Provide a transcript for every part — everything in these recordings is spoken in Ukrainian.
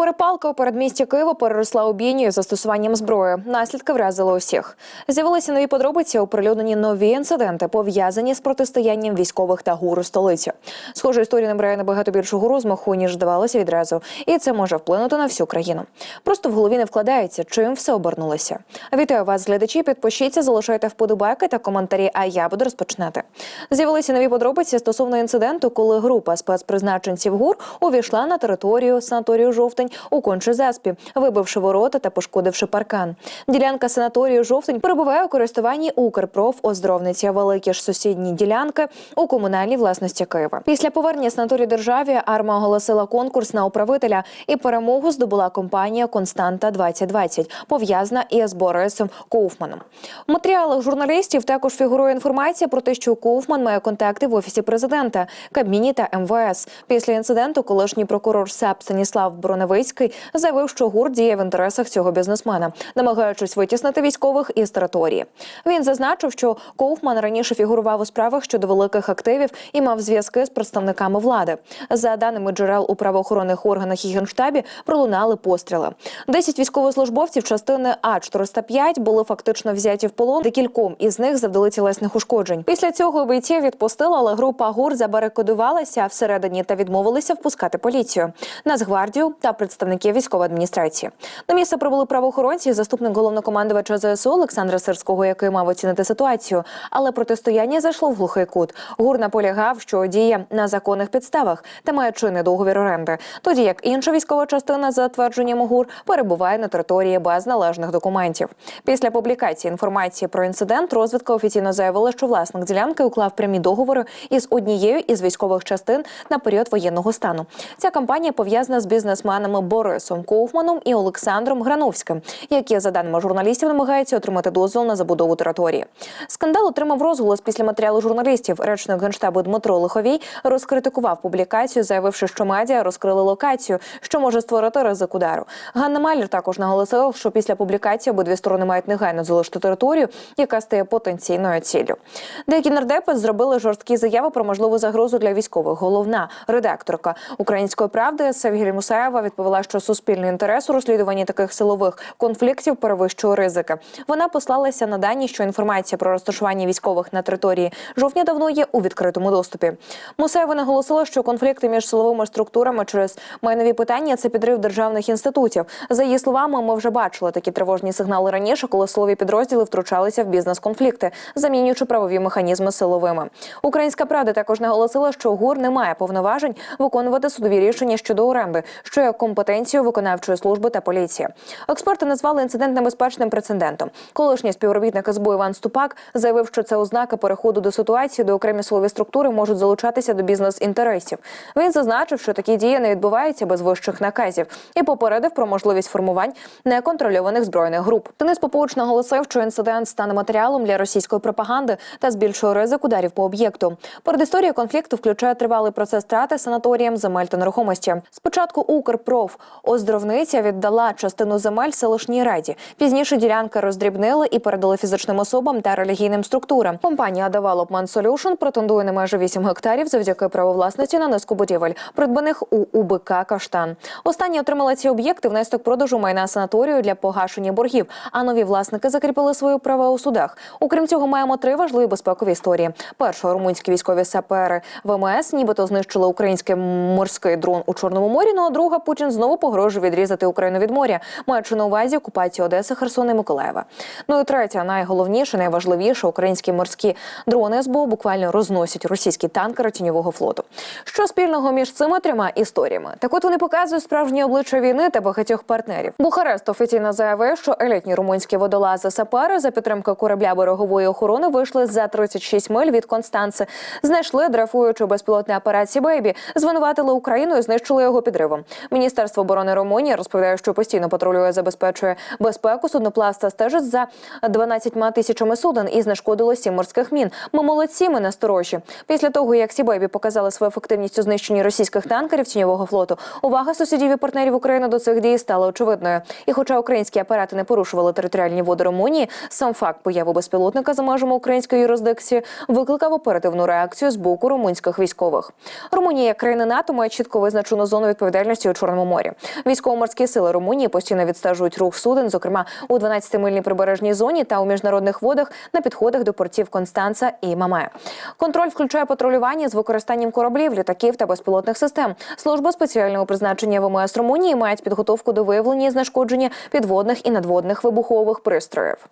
Перепалка у передмісті Києва переросла у бійню застосуванням зброї. Наслідки вразили усіх. З'явилися нові подробиці, оприлюднені нові інциденти, пов'язані з протистоянням військових та гуру столиці. Схоже, історія набирає набагато більшого розмаху, ніж здавалося відразу, і це може вплинути на всю країну. Просто в голові не вкладається, чим все обернулося. Вітаю вас, глядачі. Підпишіться, залишайте вподобайки та коментарі. А я буду розпочинати. З'явилися нові подробиці стосовно інциденту, коли група спецпризначенців ГУР увійшла на територію санаторію жовтень у Конче-Заспі, вибивши ворота та пошкодивши паркан. Ділянка санаторію жовтень перебуває у користуванні Укрпроф оздоровниця. Великі ж сусідні ділянки у комунальній власності Києва. Після повернення санаторію державі арма оголосила конкурс на управителя і перемогу здобула компанія Константа 2020 пов'язана із Борисом Коуфманом. В матеріалах журналістів також фігурує інформація про те, що Коуфман має контакти в офісі президента, Кабміні та МВС. Після інциденту колишній прокурор САП Станіслав Броневицький заявив, що ГУР діє в інтересах цього бізнесмена, намагаючись витіснити військових із території. Він зазначив, що Коуфман раніше фігурував у справах щодо великих активів і мав зв'язки з представниками влади. За даними джерел у правоохоронних органах і генштабі, пролунали постріли. Десять військовослужбовців частини А 405 були фактично взяті в полон. Декільком із них завдали тілесних ушкоджень. Після цього бійців відпустили, але група ГУР забарикадувалася всередині та відмовилися впускати поліцію, Нацгвардію та представників військової адміністрації. На місце прибули правоохоронці, заступник головнокомандувача ЗСУ Олександра Сирського, який мав оцінити ситуацію. Але протистояння зайшло в глухий кут. ГУР наполягав, що діє на законних підставах та має чинний договір оренди. Тоді як інша військова частина за твердженням ГУР перебуває на території без належних документів. Після публікації інформації про інцидент розвідка офіційно заявила, що власник ділянки уклав прямі договори із однією із військових частин на період воєнного стану. Ця кампанія пов'язана з бізнесменами Борисом Коуфманом і Олександром Грановським, які за даними журналістів намагаються отримати дозвіл на забудову території. Скандал отримав розголос після матеріалу журналістів. Речник генштабу Дмитро Лиховій розкритикував публікацію, заявивши, що медіа розкрили локацію, що може створити ризик удару. Ганна Малір також наголосила, що після публікації обидві сторони мають негайно залишити територію, яка стає потенційною ціллю. Деякі нардепи зробили жорсткі заяви про можливу загрозу для військових. Головна редакторка української правди Севгілі Мусаєва відповіла, що суспільний інтерес у розслідуванні таких силових конфліктів перевищує ризики. Вона послалася на дані, що інформація про розташування військових на території жовтня давно є у відкритому доступі. Мусаєва наголосила, що конфлікти між силовими структурами через майнові питання це підрив державних інститутів. За її словами, ми вже бачили такі тривожні сигнали раніше, коли силові підрозділи втручалися в бізнес-конфлікти, замінюючи правові механізми силовими. Українська правда також наголосила, що ГУР не має повноважень виконувати судові рішення щодо оренди, що є компетенцією виконавчої служби та поліції. Експерти назвали інцидент небезпечним прецедентом. Колишній співробітник СБУ Іван Ступак заявив, що це ознака переходу до ситуації, де окремі силові структури можуть залучатися до бізнес-інтересів. Він зазначив, що такі дії не відбуваються без вищих наказів, і попередив про можливість формувань неконтрольованих збройних груп. Денис Попович наголосив, що інцидент стане матеріалом для російської пропаганди та збільшує ризик ударів по об'єкту. Передісторія конфлікту включає тривалий процес страти санаторіям земель та нерухомості. Спочатку Укрпроф оздоровниця віддала частину земель селищній раді. Пізніше ділянки роздрібнили і передали фізичним особам та релігійним структурам. Компанія Development Solution претендує на майже 8 гектарів завдяки праву власності на низку будівель, придбаних у УБК Каштан. Останні отримали ці об'єкти внесок продажу майна санаторію для погашення боргів. А нові власники закріпили свої права у судах. Окрім цього, маємо три важливі безпекові історії. Перша румунські військові сапери ВМС, нібито знищили український морський дрон у Чорному морі. Ну а друга Путін знову погрожує відрізати Україну від моря, маючи на увазі окупацію Одеси, Херсона і Миколаєва. Ну і третя, найголовніше, найважливіше, українські морські дрони СБУ буквально розносять російські танкери тіньового флоту. Що спільного між цими трьома історіями? Так от вони показують справжнє обличчя війни та багатьох партнерів. Бухарест офіційно заявив, що елітні румунські водолази сапери за підтримки корабля берегової охорони вийшли за 36 миль від Констанци, знайшли дрейфуючий безпілотний апарат Сібейбі, звинуватили Україну і знищили його підривом. Міністерство оборони Румунії розповідає, що постійно патрулює, забезпечує безпеку судноплавства, стежить за 12 тисячами суден і знешкодило сім морських мін. Ми молодці, ми насторожі. Після того, як Сібейбі показали свою ефективність у знищенні російських танкерів тіньового флоту, увага сусідів і партнерів України до цих дій стала очевидною. І, хоча українські апарати не порушували територіальні води Румунії, сам факт появи безпілотника за межами української юрисдикції викликав оперативну реакцію з боку румунських військових. Румунія, як країна НАТО, має чітко визначену зону відповідальності у Чорному морі. Військово-морські сили Румунії постійно відстежують рух суден, зокрема у 12-мильній прибережній зоні та у міжнародних водах на підходах до портів Констанца і Маме. Контроль включає патрулювання з використанням кораблів, літаків та безпілотних систем. Служба спеціального призначення ВМС Румунії мають підготовку до виявлення і знешкодження підводних і надводних вибухових пристроїв.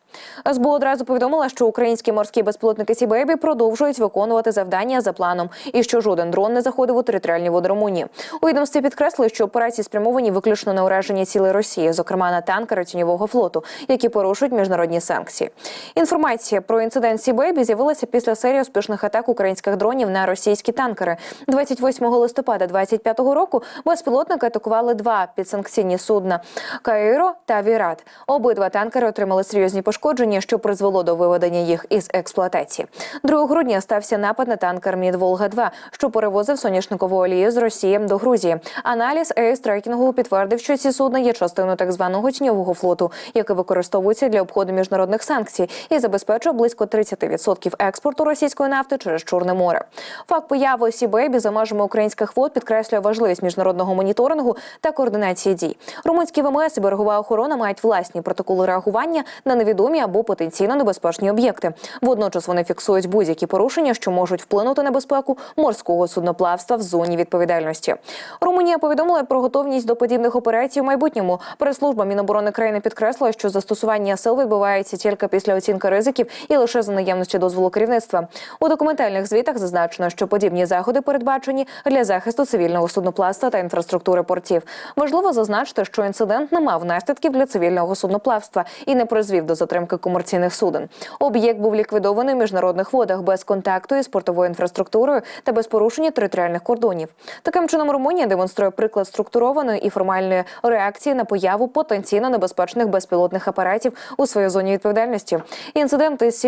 СБУ одразу повідомила, що українські морські безпілотники Сібейбі продовжують виконувати завдання за планом, і що жоден дрон не заходив у територіальні води Румунії. У відомстві підкреслили, що операції спрямовані виключно на ураження цілей Росії, зокрема на танкери тіньового флоту, які порушують міжнародні санкції. Інформація про інцидент Сібейбі з'явилася після серії успішних атак українських дронів на російські танкери. 28 листопада 25 року безпілотники атакували два підсанкційні судна Каїро та Вірат. Обидва танкери отримали серйозні пошкодження, що призвело до виведення їх із експлуатації. 2 грудня стався напад на танкер Мід Волга 2 що перевозив соняшникову олію з Росії до Грузії. Аналіз ейстрекінгу підтвердив, що ці судна є частиною так званого тіньового флоту, який використовується для обходу міжнародних санкцій і забезпечує близько 30% експорту російської нафти через Чорне море. Факт появи Сібейбі за межами українських вод підкреслює важливість міжнародного моніторингу та координації дій. Румунські ВМС і берегова охорона мають власні протоколи реагування на невідомі або потенційно небезпечні об'єкти. Водночас вони фіксують будь-які порушення, що можуть вплинути на безпеку морського судноплавства в зоні відповідальності. Румунія повідомила про готовність до подібних операцій у майбутньому. Прес-служба Міноборони країни підкреслила, що застосування сил відбувається тільки після оцінки ризиків і лише за наявності дозволу керівництва. У документальних звітах зазначено, що подібні заходи передбачені для захисту цивільного судноплавства та інфраструктури портів. Важливо зазначити, що інцидент не мав наслідків для цивільного судноплавства і не призвів до затримки комерційних суден. Об'єкт був ліквідований в міжнародних водах без контакту із портовою інфраструктурою та без порушення територіальних кордонів. Таким чином, Румунія демонструє приклад структурованої і формальної реакції на появу потенційно небезпечних безпілотних апаратів у своїй зоні відповідальності. Інцидент із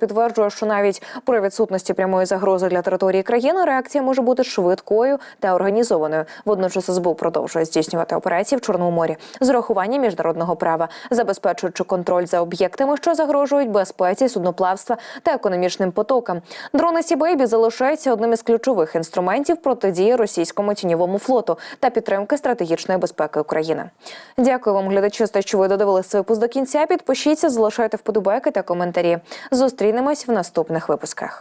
підтверджує, що навіть при відсутності прямої загрози для території країни реакція може бути швидкою та організованою. Водночас СБУ продовжує здійснювати операції в Чорному морі з урахуванням міжнародного права, забезпечуючи контроль за об'єктами, що загрожують безпеці, судноплавства та економічним потокам. Дрони Сі-Бейбі залишаються одним із ключових інструментів протидії російському тіньовому флоту та підтримки стратегічної безпеки України. Дякую вам, глядачі, за те, що ви додивилися випуск до кінця. Підпишіться, залишайте вподобайки та коментарі. Зустрінемось в наступних випусках.